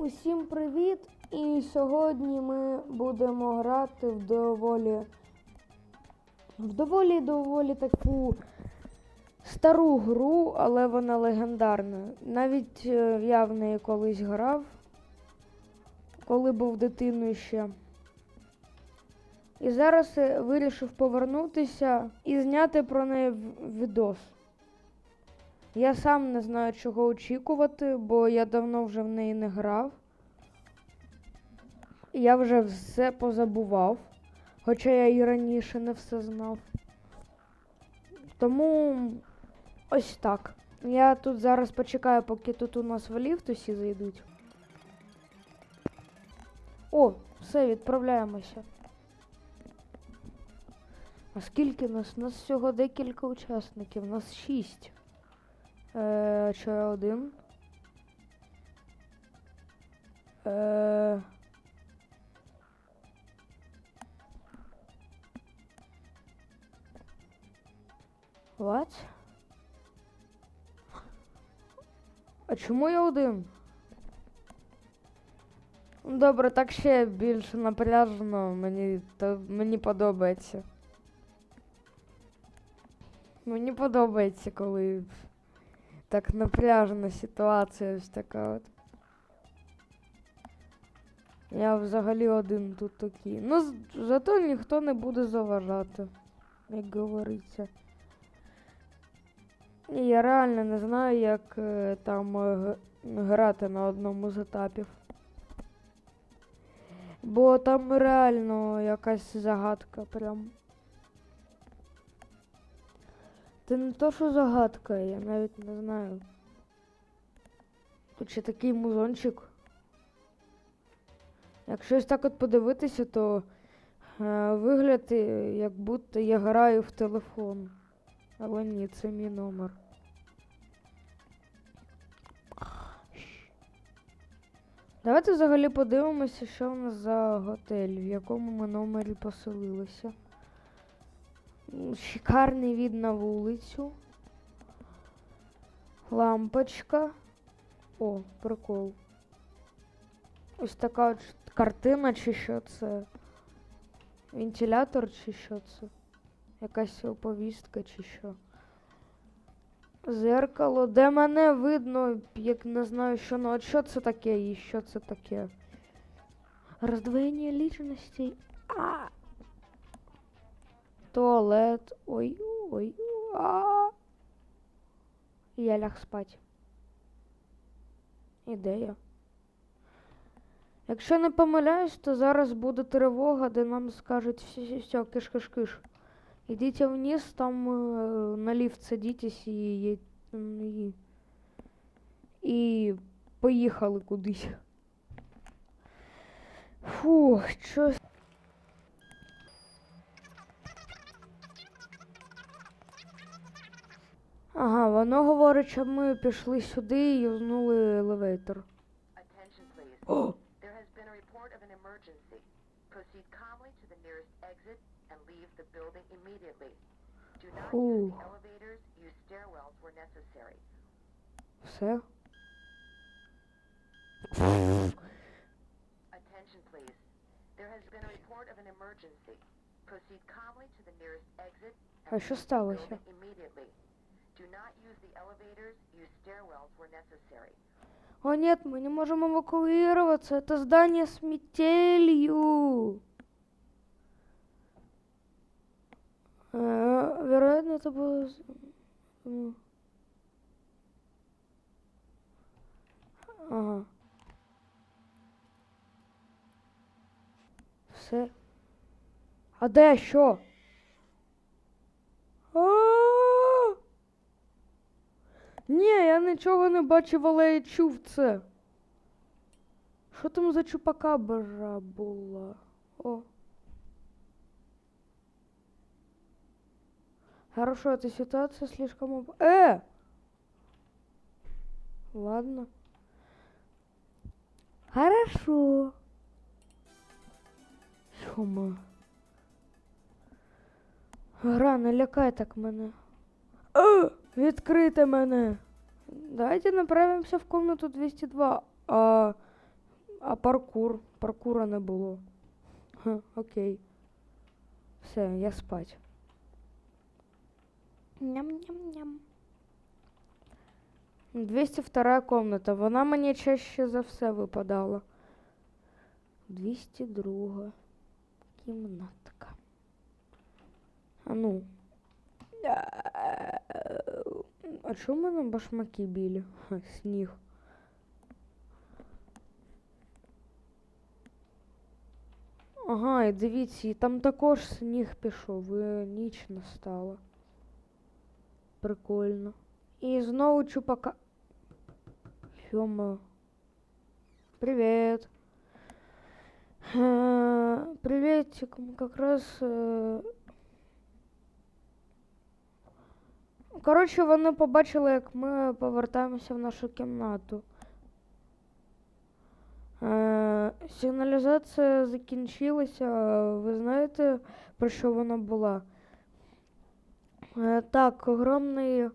Усім привіт! І сьогодні ми будемо грати в доволі в доволі доволі таку стару гру, але вона легендарна. Навіть е, я в неї колись грав, коли був дитиною ще. І зараз вирішив повернутися і зняти про неї відос. Я сам не знаю, чого очікувати, бо я давно вже в неї не грав. Я вже все позабував, хоча я і раніше не все знав. Тому ось так. Я тут зараз почекаю, поки тут у нас в ліфт усі зайдуть. О, все, відправляємося. А скільки нас? У нас всього декілька учасників, у нас шість. Е, чи один? Е, What? А чому я один? Ну, Добре, так ще більше напряжено, мені, то, мені подобається. Мені подобається, коли так напряжена ситуація ось така от. Я взагалі один тут такий. Ну, зато ніхто не буде заважати, як говориться. Я реально не знаю, як е, там е, грати на одному з етапів. Бо там реально якась загадка прям. Це не то, що загадка, я навіть не знаю. Тут ще такий музончик. Якщо ось так от подивитися, то е, вигляд, е, як будто я граю в телефон. Але ні, це мій номер. Давайте взагалі подивимося, що в нас за готель, в якому ми номері поселилися. Шикарний від на вулицю. Лампочка. О, прикол. Ось така от картина, чи що це? Вентилятор, чи що це? Якась оповістка, чи що? Зеркало, де мене видно, як не знаю, що ну от що це таке і що це таке. Роздвоєння лічностей. А. Туалет. Ой, ой, а. Я ляг спать. Ідея. Якщо не помиляюсь, то зараз буде тривога, де нам скажуть все, все, все, киш, киш, киш. Идите вниз, там э, на лифт садитесь і, і, і поїхали кудись. Фух, що. Ага, воно говорить, щоб ми пішли сюди і юзнули елевейтор. О! Все. Attention, please. There has been a report of an emergency. Proceed calmly to the nearest exit А що сталося? immediately. О нет, мы не можем эвакуироваться. Это здание с метелью. Э, вероятно, это было... Ага. Все. А де що? Я нічого не бачив, але я чув це. Що там за чупакабра була? О. Хорошо, эта ситуация слишком... оп- Э! Ладно. Хорошо. Чому? Гра, не лякай так мене. Е, відкрийте мене. Давайте направимся в комнату 202. А паркур. Паркура не було. Ха, окей. Все, я спать. Ням-ням-ням. 202 комната. Вона мені чаще за все випадала. 202 кімнатка. А ну. А чому в мене башмаки білі? Ха, сніг. Ага, і дивіться, і там також сніг пішов, і ніч настала. Прикольно. І знову чупака. Йома. Привет. Е, Приветик. Мы как раз. Коротше, вони побачили, як ми повертаємося в нашу кімнату. Е, Сигналізація закінчилася. Ви знаєте, про що вона була? Е, Так, огромний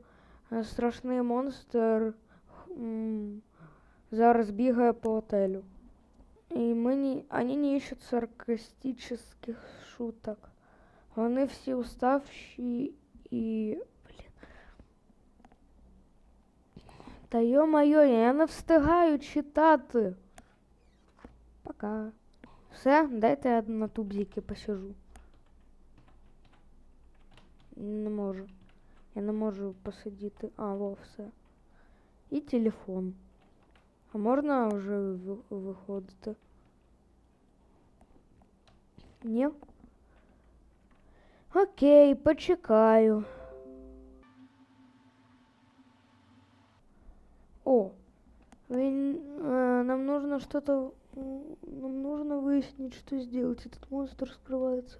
е, страшний монстр м, зараз бігає по отелю. І ми не, они не ищут саркастических шуток. Вони всі уставші і. Та йо-моє, я не встигаю читати. Пока. Все, дайте я на тубзіки посижу. Не можу. Я не можу посидіти. А, во, все. І телефон. А можна вже ви- виходити? Ні? Окей, почекаю. нам нужно что-то... м, Нам нужно выяснить, что сделать. Этот монстр скрывается.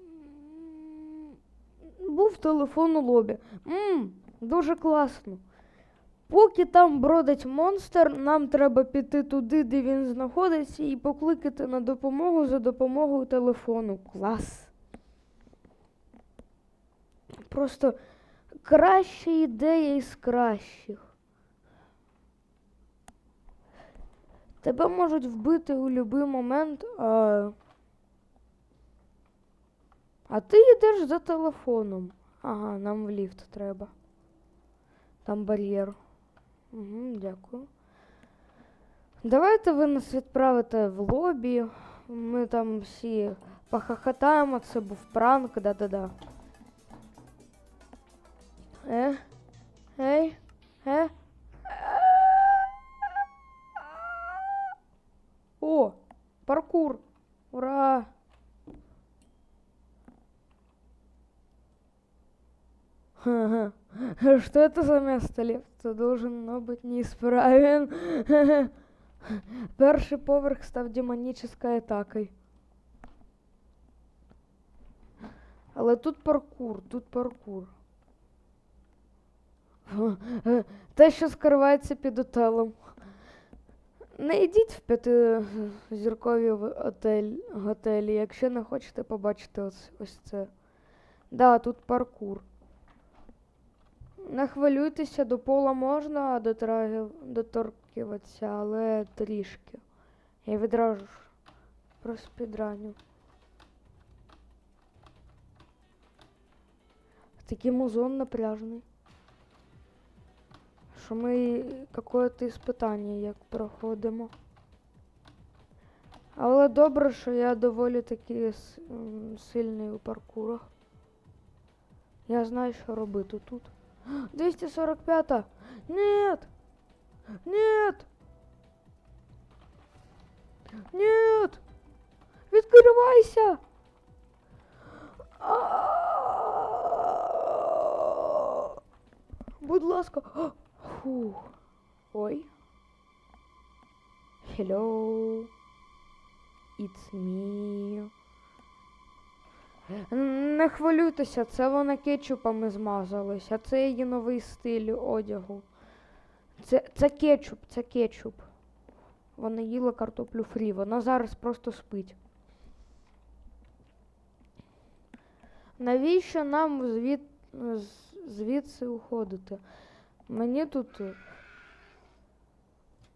М, Був телефон у лобі. Мм, дуже класно. Поки там бродить монстр, нам треба піти туди, де він знаходиться, і покликати на допомогу за допомогою телефону. Клас. Просто краща ідея із кращих. Тебе можуть вбити у будь-який момент, а... а ти йдеш за телефоном. Ага, нам в ліфт треба. Там бар'єр. Угу, дякую. Давайте ви нас відправите в лобі. Ми там всі похохотаємо, це був пранк, да-да-да. Е? Ей? Е? О, паркур. Ура! Ха-ха. Что это за место? Лифт должен но быть неисправен. Перший поверх став демонічною атакою. Але тут паркур, тут паркур. Те, що скривається під отелем. Не йдіть в п'ятизіркові отель, готелі, якщо не хочете побачити ось, ось це. Да, тут паркур. Не хвилюйтеся, до пола можна доторкуватися, але трішки. Я відразу ж проспідраню. Такий музон напряжний. Що ми якесь іспитання як проходимо. Але добре, що я доволі таки сильний у паркурах. Я знаю, що робити тут. 245-та! Нет! Нет! Нет! Відкривайся! Будь ласка. Фух. Ой. Hello. It's me. Не хвилюйтеся, це вона кетчупами змазалась, а це її новий стиль одягу. Це, це кетчуп, це кетчуп. Вона їла картоплю фрі, вона зараз просто спить. Навіщо нам звід... звідси уходити? Мені тут. е,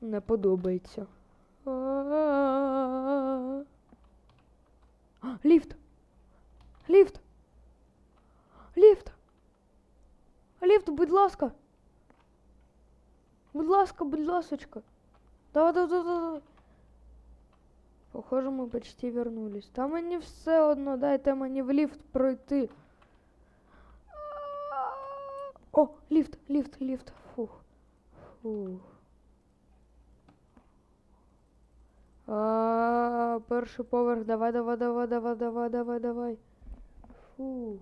не подобається. Ліфт! Ліфт! Ліфт! Ліфт, будь ласка! Будь ласка, будь ласочка. Давай, давай, давай, давай. Похоже, ми почти вернулись. Та мені все одно, дайте мені в ліфт пройти. О, ліфт, ліфт, ліфт. Фух. Фух. А, перший поверх. Давай, давай, давай, давай, давай, давай, давай. Фух.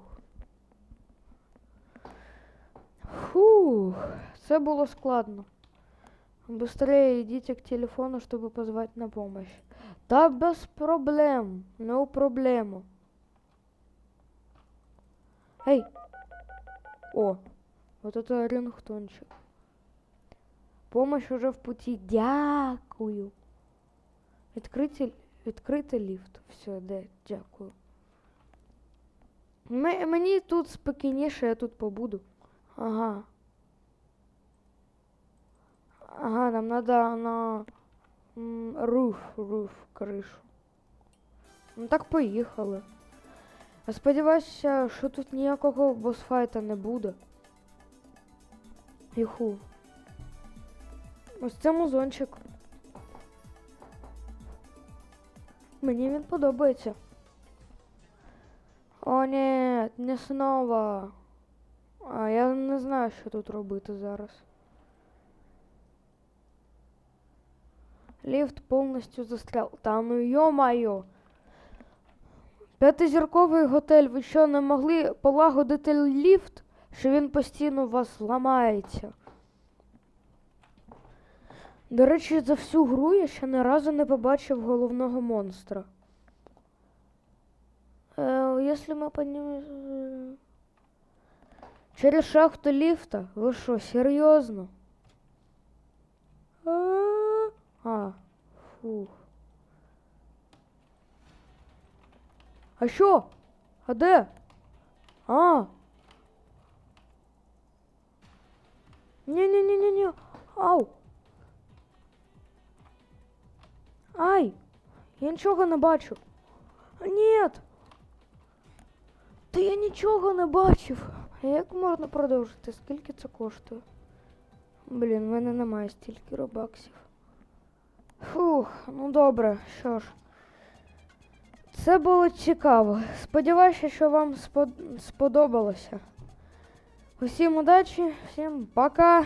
Фух. Це було складно. Быстрее идите к телефону, чтобы позвать на помощь. Да без проблем. No проблему. Эй. О, Вот это рингтончик. Помощь уже в пути. Дякую. Відкрити, відкрити ліфт. Все, де, дякую. М- мені тут спокійніше, я тут побуду. Ага. Ага, нам надо на руф, руф, кришу. Ну так поїхали. Сподіваюся, що тут ніякого босфайта не буде. Юху. Ось це музончик. Мені він подобається. О, ні, не снова. А я не знаю, що тут робити зараз. Ліфт повністю застрял. Та ну йо-майо. П'ятизірковий готель, ви що не могли полагодити ліфт, що він постійно у вас ламається? До речі, за всю гру я ще ні разу не побачив головного монстра. Е, якщо ми поднімемо... Через шахту ліфта? Ви що, серйозно? А, фух. А що? А де? А. Ні-ні-ні-ні-ні. Ау. Ай! Я нічого не бачу. Ні. Та я нічого не бачив. А як можна продовжити? Скільки це коштує? Блін, в мене немає стільки робаксів. Фух, ну добре, що ж. Це було цікаво. Сподіваюся, що вам сподобалося. Усім удачі, всім пока.